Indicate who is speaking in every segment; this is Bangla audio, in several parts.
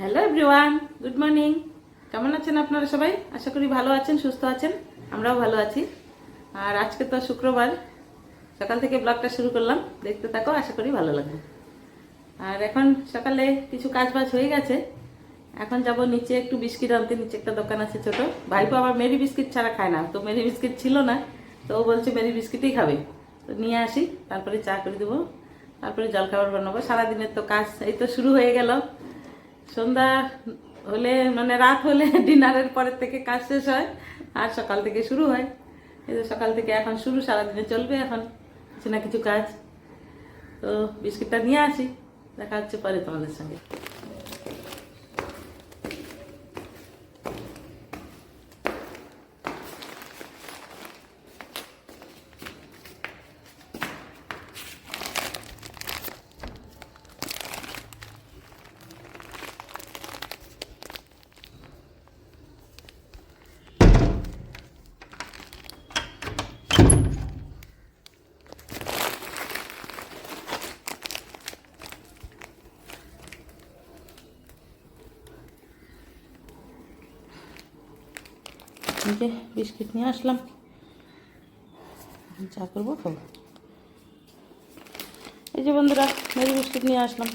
Speaker 1: হ্যালো এভরিওয়ান গুড মর্নিং কেমন আছেন আপনারা সবাই? আশা করি ভালো আছেন, সুস্থ আছেন। আমরাও ভালো আছি। আর আজকে তো শুক্রবার। সকাল থেকে ব্লগটা শুরু করলাম। দেখতে থাকো, আশা করি ভালো লাগবে। আর এখন সকালে কিছু কাজ বাজ হয়ে গেছে। এখন যাব নিচে একটু বিস্কিট আনতে। নিচে একটা দোকান আছে ছোট। ভাইপো আবার মেরি বিস্কিট ছাড়া খায় না। তো মেরি বিস্কিট ছিল না। তো ও বলছে মেরি বিস্কিটই খাবে। তো নিয়ে আসি। তারপরে চা করে দেবো। তারপরে জলখাবার বানাবো। সারাদিনের তো কাজ এই তো শুরু হয়ে গেল। সন্ধ্যা হলে মানে রাত হলে ডিনারের পরের থেকে কাজ শেষ হয়, আর সকাল থেকে শুরু হয়। এই যে সকাল থেকে এখন শুরু, সারাদিনে চলবে এখন কিছু না কিছু কাজ। তো বিস্কিটটা নিয়ে আসি, দেখা হচ্ছে পরে তোমাদের সঙ্গে। এই যে বিস্কিট নিয়ে আসলাম। যা করব, খাব। এই যে বন্ধুরা মেরি বিস্কিট নিয়ে আসলাম।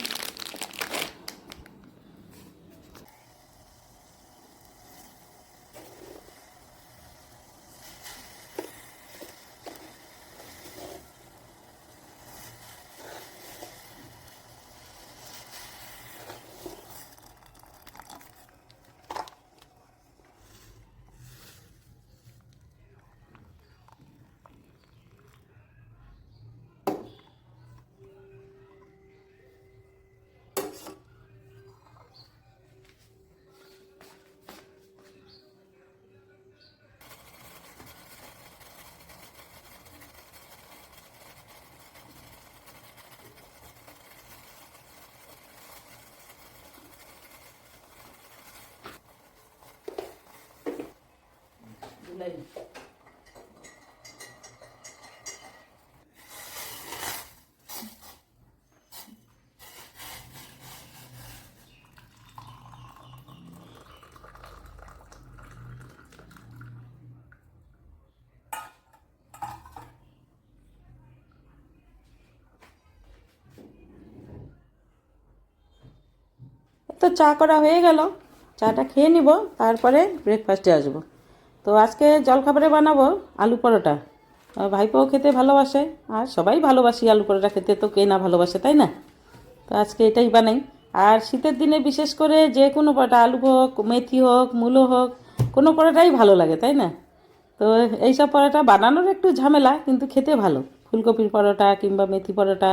Speaker 1: জুলাই তো চা করা হয়ে গেল। চাটা খেয়ে নিব তারপরে ব্রেকফাস্টে আসব। তো আজকে জলখাবারে বানাবো আলু পরোটা। ভাইপোও খেতে ভালোবাসে, আর সবাই ভালোবাসি আলু পরোটা খেতে, তো কে না ভালোবাসে, তাই না? তো আজকে এটাই বানাই। আর শীতের দিনে বিশেষ করে যে কোনো পরোটা, আলু হোক, মেথি হোক, মূলো হোক, কোনো পরোটাই ভালো লাগে, তাই না? তো এইসব পরোটা বানানোর একটু ঝামেলা, কিন্তু খেতে ভালো। ফুলকপির পরোটা কিংবা মেথি পরোটা,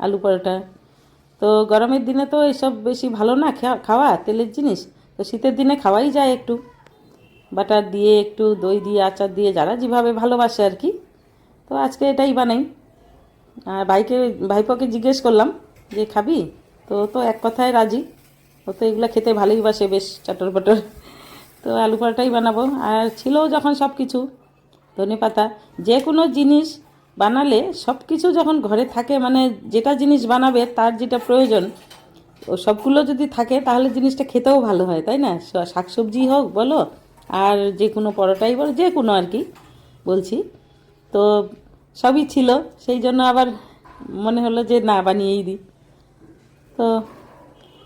Speaker 1: আলু পরোটা। তো গরমের দিনে তো এইসব বেশি ভালো না খাওয়া তেলের জিনিস। তো শীতের দিনে খাওয়াই যায় একটু। বাটার দিয়ে একটু দই দিয়ে, আচার দিয়ে যারা যেভাবে ভালোবাসে আর কি। তো আজকে এটাই বানাই। আর ভাইকে, ভাইপোকে জিজ্ঞেস করলাম যে, খাবি? তো তো এক কথায় রাজি। ও তো এগুলো খেতে ভালোই বাসে বেশ চটর পটর তো আলু পরোটাই বানাবো। আর ছিলও যখন সব কিছু, ধনে পাতা, যে কোনো জিনিস বানালে সব কিছু যখন ঘরে থাকে মানে যেটা জিনিস বানাবে তার যেটা প্রয়োজন, ও সবগুলো যদি থাকে তাহলে জিনিসটা খেতেও ভালো হয়, তাই না? শাকসবজি হোক বলো আর যে কোনো পরোটাই বলো, যে কোনো আর কি, বলছি। তো সবই ছিল, সেই জন্য আবার মনে হলো যে না, বানিয়েই দিই। তো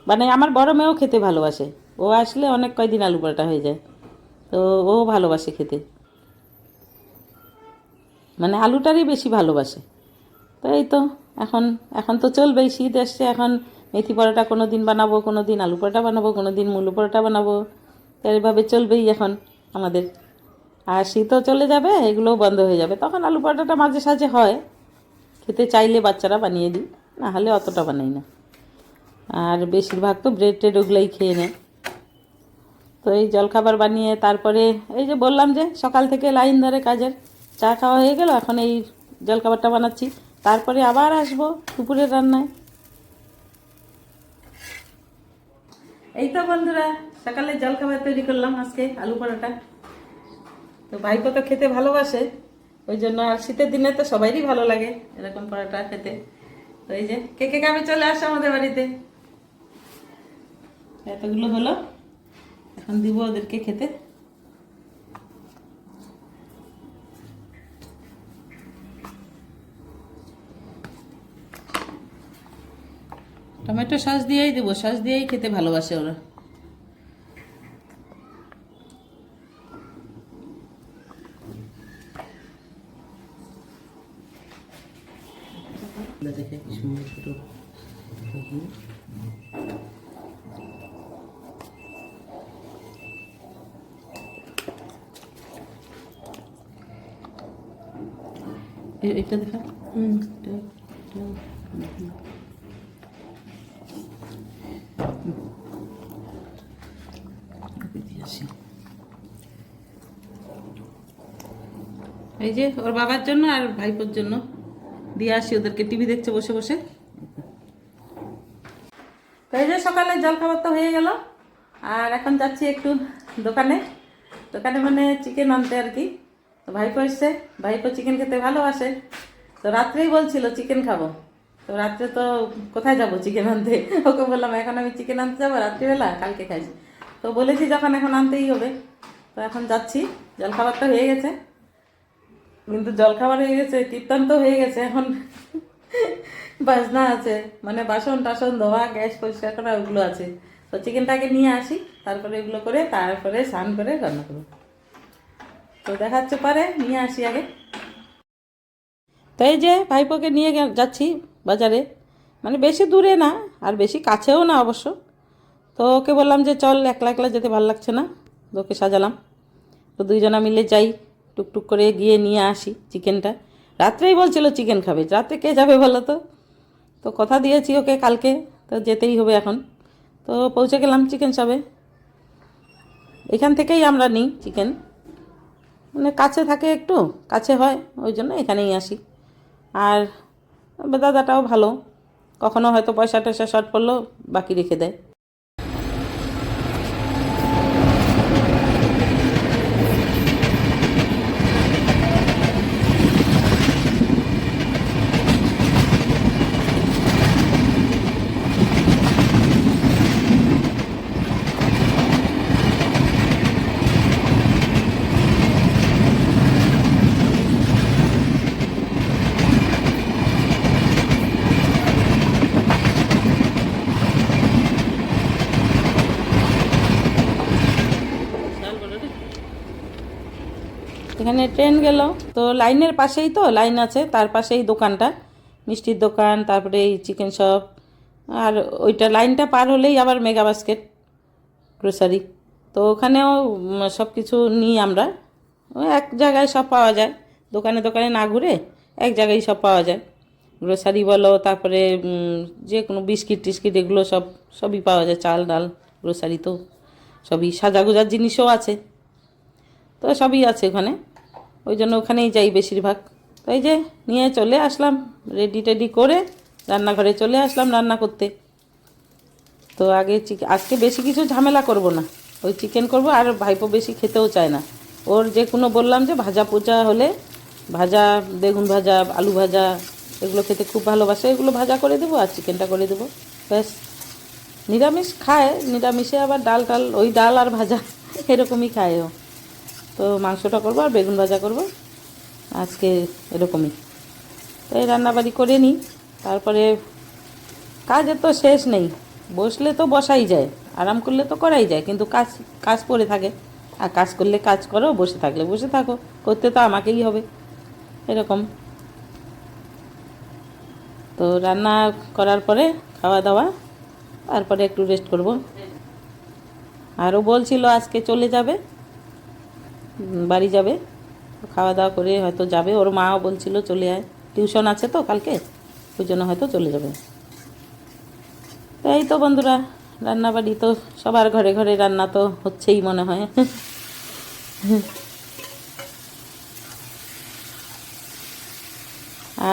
Speaker 1: মানে আমার বড় মেয়েও খেতে ভালোবাসে। ও আসলে অনেক কয়দিন আলু পরোটা হয়ে যায়। তো ও ভালোবাসে খেতে। মানে আলুটারই বেশি ভালোবাসে। তো এই তো, এখন এখন তো চলবেই, শীত এসছে, এখন মেথি পরোটা কোনো দিন বানাবো কোনো দিন আলু পরোটা বানাবো কোনো দিন মূলো পরোটা বানাবো। তো এইভাবে চলবেই এখন আমাদের। আর শীতও চলে যাবে, এগুলোও বন্ধ হয়ে যাবে। তখন আলু পরোটাটা মাঝে সাঝে হয়। খেতে চাইলে বাচ্চারা বানিয়ে দিই, না হলে অতটা বানাই না। আর বেশিরভাগ তো ব্রেড টেড ওগুলোই খেয়ে নেয়। তো এই জলখাবার বানিয়ে তারপরে এই যে বললাম যে সকাল থেকে লাইন ধরে কাজের চা খাওয়া হয়ে গেল, এখন এই জলখাবারটা বানাচ্ছি। তারপরে আবার আসব দুপুরের রান্নায়। এই তো বন্ধুরা সকালে জলখাবার তৈরি করলাম আজকে আলু পরোটা। তো ভাইপো তো খেতে ভালোবাসে, ওই জন্য আর শীতের দিনে তো সবাইরই ভালো লাগে এরকম পরোটা খেতে। তো এই যে, কে কে কাবে চলে আসো আমাদের বাড়িতে। এতগুলো হলো, এখন দিব ওদেরকে খেতে। টমেটো সস দিয়েই দেবো, সস দিয়েই খেতে ভালোবাসে ওরা। দেখে কি সুন্দর ছোট এটা দেখা? হুম। এই যে ওর বাবার জন্য আর ভাইপোর জন্য। দিয়ে আসি, ওদেরকে টিভি দেখছে, বসে বসে। এই যে সকালে জল খাবার তো হয়ে গেল। আর এখন যাচ্ছি একটু দোকানে। দোকানে মানে চিকেন আনতে আর কি। তো ভাইপো এসছে। ভাইপো চিকেন খেতে ভালোবাসে। তো রাত্রেই বলছিল চিকেন খাব। তো রাত্রে তো কোথায় যাব চিকেন আনতে? ওকে বললাম, এখন আমি চিকেন আনতে যাব রাত্রিবেলা, কালকে খাইছি। তো বলেছি, যখন এখন আনতেই হবে। তো এখন যাচ্ছি। জলখাবারটা হয়ে গেছে। কিন্তু জলখাবার হয়ে গেছে কীর্তন তো হয়ে গেছে, এখন বাজনা আছে মানে বাসন টাসন, ধোয়া, গ্যাস পরিষ্কার করা, ওগুলো আছে। তো চিকেনটাকে নিয়ে আসি, তারপরে এগুলো করে তারপরে স্নান করে রান্না করব। তো দেখাচ্ছে পারে, নিয়ে আসি আগে। তো এই যে ভাইপোকে নিয়ে যাচ্ছি বাজারে মানে বেশি দূরে না, আর বেশি কাছেও না অবশ্য। তো ওকে বললাম যে, চল, একলা একলা যেতে ভালো লাগছে না ওকে সাজালাম। তো দুইজনা মিলে যাই। টুকটুক করে গিয়ে নিয়ে আসি চিকেনটা। রাত্রেই বলছিল, চিকেন খাবে। রাতে কে যাবে বলো তো? তো কথা দিয়েছি ওকে কালকে, তো যেতেই হবে এখন। তো পৌঁছে গেলাম চিকেন শপে এখান থেকেই আমরা নিই চিকেন। মানে কাছে থাকে একটু, কাছে হয়, ওই জন্য এখানেই আসি। আর দাদাটাও ভালো। কখনো হয়তো পয়সা টয়সা শর্ট পড়ল, বাকি রেখে দেয়। এখানে ট্রেন গেল। তো লাইনের পাশেই তো লাইন আছে, তার পাশেই দোকানটা। মিষ্টির দোকান, তারপরে এই চিকেন শপ আর ওইটা লাইনটা পার হলেই আবার মেগা বাস্কেট গ্রোসারি তো ওখানেও সব কিছু নিই আমরা। এক জায়গায় সব পাওয়া যায়। দোকানে দোকানে না ঘুরে এক জায়গায় সব পাওয়া যায়। গ্রোসারি বলো, তারপরে যে কোনো বিস্কিট টিস্কিট, এগুলো সব, সবই পাওয়া যায়। চাল ডাল গ্রোসারি তো সবই। সাজাগোজার জিনিসও আছে। তো সবই আছে ওখানে। ওই জন্য ওখানেই যাই বেশিরভাগ। তো এই যে নিয়ে চলে আসলাম রেডি টেডি করে রান্নাঘরে চলে আসলাম রান্না করতে। তো আগে আজকে বেশি কিছু ঝামেলা করব না। ওই চিকেন করব আর ভাইপো বেশি খেতেও চায় না। ওর যে কোনো বললাম যে ভাজা পোচা হলে ভাজা, বেগুন ভাজা, আলু ভাজা, এগুলো খেতে খুব ভালোবাসে। এগুলো ভাজা করে দেবো আর চিকেনটা করে দেবো। ব্যাস। নিরামিষ খায়, নিরামিষে আবার ডাল টাল, ওই ডাল আর ভাজা এরকমই খায় ও। তো মাংসটা করব আর বেগুন ভাজা করব। আজকে এরকমই। তো এই রান্নাবাড়ি করে নিই। তারপরে কাজের তো শেষ নেই। বসলে তো বসাই যায়। আরাম করলে তো করাই যায়। কিন্তু কাজ কাজ পড়ে থাকে। আর কাজ করলে কাজ করো, বসে থাকলে বসে থাকো। করতে তো আমাকেই হবে। এরকম। তো রান্না করার পরে খাওয়া দাওয়া। তারপরে একটু রেস্ট করব। আরও বলছিল আজকে চলে যাবে। বাড়ি যাবে। খাওয়া দাওয়া করে হয়তো যাবে। ওর মাও বলছিল চলে আয়। টিউশন আছে তো কালকে? ওই জন্য হয়তো চলে যাবে। তো এই তো বন্ধুরা, রান্নাবাড়ি তো সবার ঘরে ঘরে রান্না তো হচ্ছেই মনে হয়।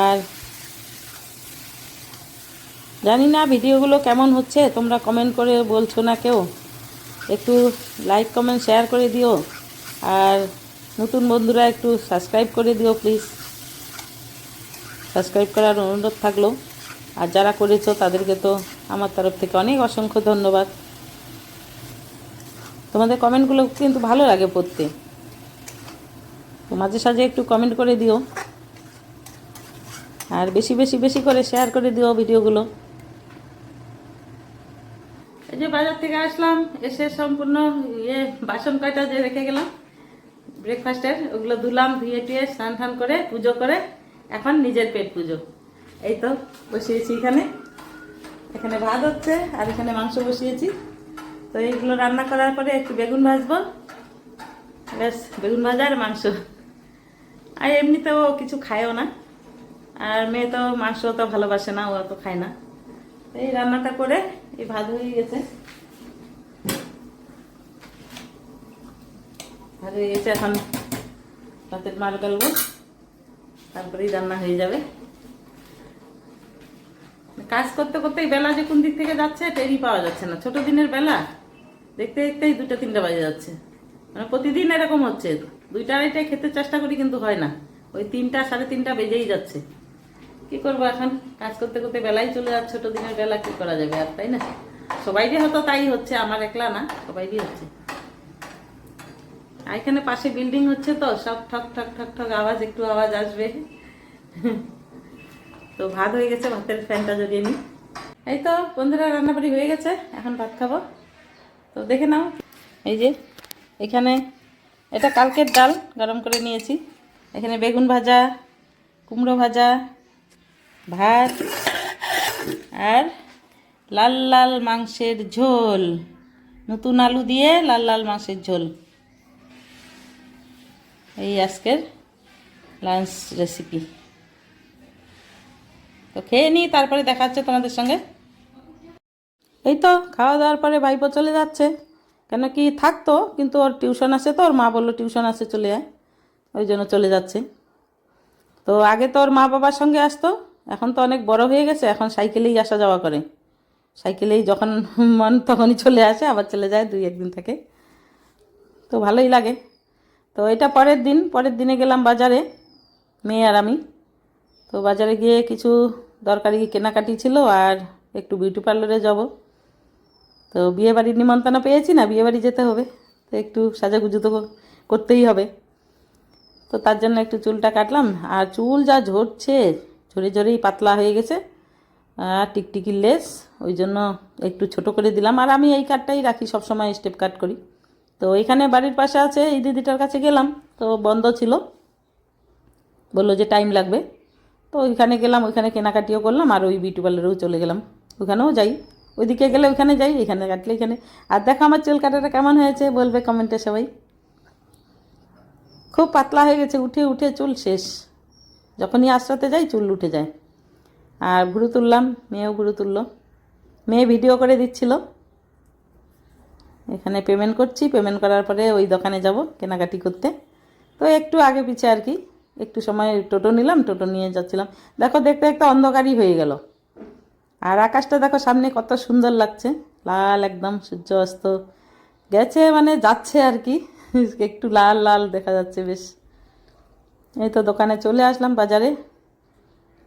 Speaker 1: আর জানি না ভিডিওগুলো কেমন হচ্ছে, তোমরা কমেন্ট করে বলছো না কেউ। একটু লাইক কমেন্ট শেয়ার করে দিও। আর নতুন বন্ধুরা একটু সাবস্ক্রাইব করে দিও প্লিজ সাবস্ক্রাইব করার অনুরোধ থাকল। আর যারা করেছ, তাদেরকে তো আমার তরফ থেকে অনেক অসংখ্য ধন্যবাদ। তোমাদের কমেন্টগুলো কিন্তু ভালো লাগে পড়তে। তো মাঝে সাঝে একটু কমেন্ট করে দিও। আর বেশি বেশি বেশি করে শেয়ার করে দিও ভিডিওগুলো। এই যে বাজার থেকে আসলাম, এসে সম্পূর্ণ ইয়ে বাসন কয়টা যে রেখে গেলাম। ব্রেকফাস্টের ওগুলো ধুলাম, ধুয়ে টুয়ে স্নান টান করে, পুজো করে, এখন নিজের পেট পুজো। এই তো, বসিয়েছি এখানে। এখানে ভাত হচ্ছে, আর এখানে মাংস বসিয়েছি। তো এইগুলো রান্না করার পরে একটু বেগুন ভাজবো। ব্যাস, বেগুন ভাজা আর মাংস। আর এমনিতেও কিছু খায়ও না। আর মেয়ে তো মাংস তো ভালোবাসে না, ও তো খায় না। এই রান্নাটা করে এই ভাত হয়ে গেছে। ভাত হয়ে গেছে এখন ভাতের মার গালবো। তারপরেই রান্না হয়ে যাবে। কাজ করতে করতেই বেলা যে কোন দিক থেকে যাচ্ছে টেরই পাওয়া যাচ্ছে না। ছোট দিনের বেলা দেখতে দেখতেই দুটো তিনটা বাজে যাচ্ছে। মানে প্রতিদিন এরকম হচ্ছে। দুইটা আড়াইটায় খেতে চেষ্টা করি কিন্তু হয় না। ওই তিনটা, সাড়ে তিনটা বেজেই যাচ্ছে। কি করব এখন? কাজ করতে করতে বেলাই চলে যাচ্ছে। ছোট দিনের বেলা কি করা যাবে? আর তাই না? সবাইরই হয়তো তাই হচ্ছে। আমার একলা না, সবাইরই হচ্ছে। আর এখানে পাশে বিল্ডিং হচ্ছে তো, সব ঠক ঠক ঠক ঠক আওয়াজ, একটু আওয়াজ আসবে। তো ভাত হয়ে গেছে, ভাতের ফ্যানটা জ্বলিয়ে নিই। এই তো বন্ধুরা, রান্নাবাড়ি হয়ে গেছে, এখন ভাত খাব। তো দেখে নাও, এই যে এখানে এটা কালকের ডাল, গরম করে নিয়েছি। এখানে বেগুন ভাজা, কুমড়ো ভাজা, ভাত আর লাল লাল মাংসের ঝোল। নতুন আলু দিয়ে লাল লাল মাংসের ঝোল। এই আজকের লাঞ্চ রেসিপি তো খেয়ে নিই, তারপরে দেখা হচ্ছে তোমাদের সঙ্গে। এই তো, খাওয়া দাওয়ার পরে ভাইপো চলে যাচ্ছে। কেন কি থাকতো, কিন্তু ওর টিউশন আছে তো, ওর মা বলল টিউশন আছে, চলে যায় ওই জন্য চলে যাচ্ছে। তো আগে তো ওর মা বাবার সঙ্গে আসতো, এখন তো অনেক বড় হয়ে গেছে, এখন সাইকেলেই আসা যাওয়া করে। সাইকেলেই যখন মন তখনই চলে আসে, আবার চলে যায় দুই একদিন থেকে। তো ভালোই লাগে। তো এটা পরের দিন, পরের দিনে গেলাম বাজারে, মেয়ে আর আমি। তো বাজারে গিয়ে কিছু দরকারি কেনাকাটি ছিল আর একটু বিউটি পার্লারে যাব। তো বিয়েবাড়ির নিমন্ত্রণ পেয়েছি না, বিয়েবাড়ি যেতে হবে। তো একটু সাজাগুজু তো করতেই হবে। তো তার জন্য একটু চুলটা কাটলাম আর চুল যা ঝরছে, ঝরে ঝরেই পাতলা হয়ে গেছে। আর টিকটিকির লেস, ওই জন্য একটু ছোট করে দিলাম। আর আমি এই কাটটাই রাখি, সবসময় স্টেপ কাট করি। তো এখানে বাড়ির পাশে আছে, এই দিদিটার কাছে গেলাম, তো বন্ধ ছিল। বলল যে টাইম লাগবে। তো ওইখানে গেলাম, ওইখানে কেনাকাটিও করলাম, আর ওই বিউটি পার্লারেও চলে গেলাম। ওখানেও যাই। ওইদিকে গেলে ওইখানে যাই, এখানে কাটলে এখানে। আর দেখো আমার চুল কাটাটা কেমন হয়েছে, বলবে কমেন্টে সবাই। খুব পাতলা হয়ে গেছে, উঠে উঠে চুল শেষ। যখনই আশ্রাতে যাই, চুল উঠে যায়। আর ভুরু তুললাম, মেয়েও ভুরু তুললো। মেয়ে ভিডিও করে দিচ্ছিল। এখানে পেমেন্ট করছি পেমেন্ট করার পরে ওই দোকানে যাব কেনাকাটি করতে। তো একটু আগে পিছে আর কি, একটু সময় টোটো নিলাম, টোটো নিয়ে যাচ্ছিলাম। দেখো দেখতে দেখতে অন্ধকারই হয়ে গেল। আর আকাশটা দেখো সামনে কত সুন্দর লাগছে, লাল একদম সূর্য অস্ত গেছে মানে যাচ্ছে আর কি, একটু লাল লাল দেখা যাচ্ছে বেশ। এই তো দোকানে চলে আসলাম বাজারে।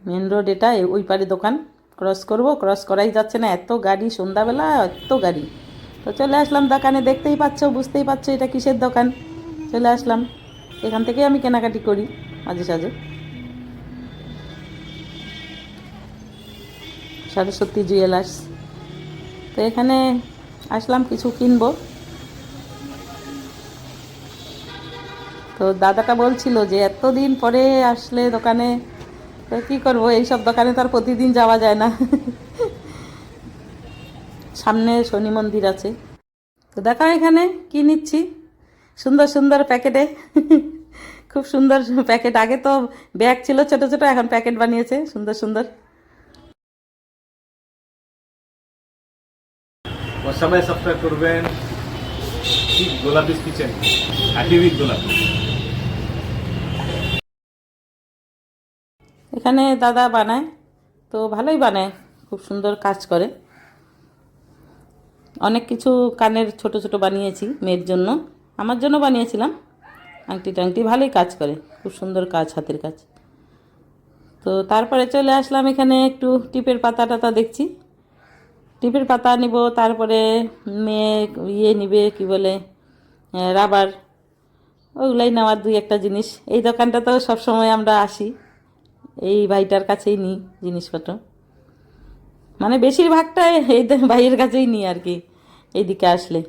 Speaker 1: মেন রোড এটা ওই পারে দোকান। ক্রস করব ক্রস করাই যাচ্ছে না, এত গাড়ি সন্ধ্যাবেলা, এত গাড়ি। তো চলে আসলাম দোকানে, দেখতেই পাচ্ছ, বুঝতেই পারছ এটা কিসের দোকান। চলে আসলাম। এখান থেকে আমি কেনাকাটি করি, মাঝে সাঝে। সরস্বতী জুয়েলার্স তো এখানে আসলাম, কিছু কিনবো। তো দাদাটা বলছিল যে, এতদিন পরে আসলে দোকানে, তো কী করব? এইসব দোকানে তো আর প্রতিদিন যাওয়া যায় না। সামনে শনি মন্দির আছে। তো দেখা এখানে কি নিচ্ছি? সুন্দর সুন্দর প্যাকেটে। খুব সুন্দর প্যাকেট। আগে তো ব্যাগ ছিল ছোট ছোট এখন প্যাকেট বানিয়েছে। সুন্দর সুন্দর।
Speaker 2: সবাই সাবস্ক্রাইব করবেন। গোলাপিস কিচেন? হ্যাপি উইথ গোলাপি
Speaker 1: এখানে দাদা বানায় তো ভালোই বানায়। খুব সুন্দর কাজ করে। অনেক কিছু কানের ছোট ছোট বানিয়েছি মেয়ের জন্য। আমার জন্য বানিয়েছিলাম। আংটি টাংটি ভালোই কাজ করে। খুব সুন্দর কাজ, হাতের কাজ। তো তারপরে চলে আসলাম এখানে একটু টিপের পাতা টাতা দেখছি। টিপের পাতা নিব, তারপরে মেয়ে ইয়ে নিবে, কি বলে রাবার। ওগুলাই নেওয়ার দুই একটা জিনিস। এই দোকানটাতেও সবসময় আমরা আসি। এই ভাইটার কাছেই নিই জিনিসপত্র। মানে বেশিরভাগটা এই ভাইয়ের কাছেই নিই আর কি, এইদিকে আসলে।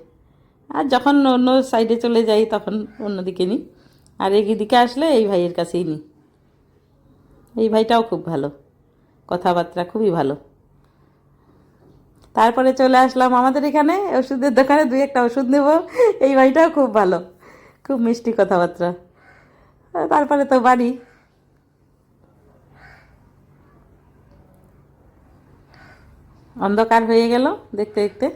Speaker 1: আর যখন অন্য সাইডে চলে যাই তখন অন্যদিকে নিই। আর এইদিকে আসলে এই ভাইয়ের কাছেই নিই। এই ভাইটাও খুব ভালো। কথাবার্তা খুবই ভালো। তারপরে চলে আসলাম আমাদের এখানে, ওষুধের দোকানে দুই একটা ওষুধ নেব। এই ভাইটাও খুব ভালো। খুব মিষ্টি কথাবার্তা। তারপরে তো বাড়ি। অন্ধকার হয়ে গেল দেখতে দেখতে।